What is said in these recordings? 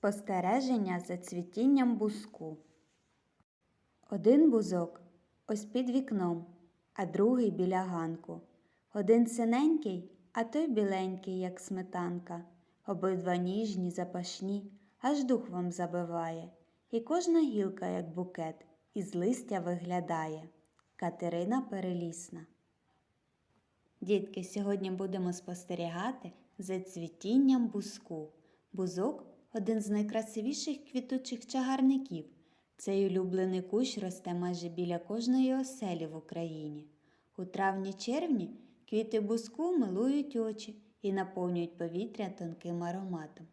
Спостереження за цвітінням буску. Один бузок ось під вікном, а другий біля ганку. Один синенький, а той біленький, як сметанка. Обидва ніжні, запашні, аж дух вам забиває. І кожна гілка, як букет, із листя виглядає. Катерина Перелісна. Дітки, сьогодні будемо спостерігати за цвітінням бузку. Бузок один з найкрасивіших квітучих чагарників. Цей улюблений кущ росте майже біля кожної оселі в Україні. У травні-червні квіти бузку милують очі і наповнюють повітря тонким ароматом.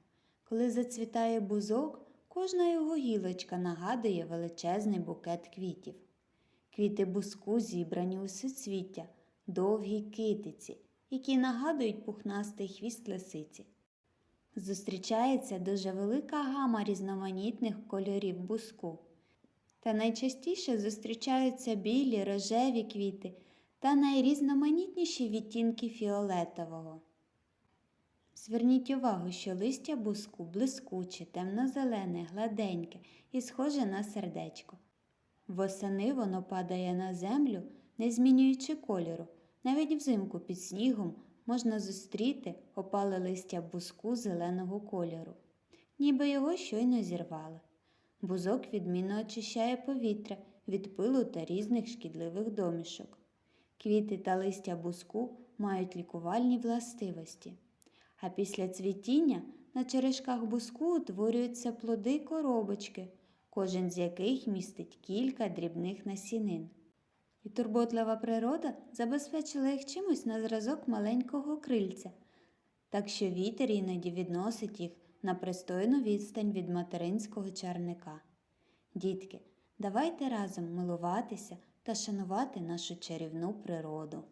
Коли зацвітає бузок, кожна його гілочка нагадує величезний букет квітів. Квіти буску зібрані у суцвіття, довгі китиці, які нагадують пухнастий хвіст лисиці. Зустрічається дуже велика гама різноманітних кольорів буску. Та найчастіше зустрічаються білі, рожеві квіти та найрізноманітніші відтінки фіолетового. Зверніть увагу, що листя буску блискуче, темно-зелене, гладеньке і схоже на сердечко. Восени воно падає на землю, не змінюючи кольору. Навіть взимку під снігом можна зустріти опале листя буску зеленого кольору, ніби його щойно зірвали. Бузок відмінно очищає повітря від пилу та різних шкідливих домішок. Квіти та листя буску мають лікувальні властивості. А після цвітіння на черешках буску утворюються плоди коробочки, кожен з яких містить кілька дрібних насінин. І турботлива природа забезпечила їх чимось на зразок маленького крильця, так що вітер іноді відносить їх на пристойну відстань від материнського чарника. Дітки, давайте разом милуватися та шанувати нашу чарівну природу.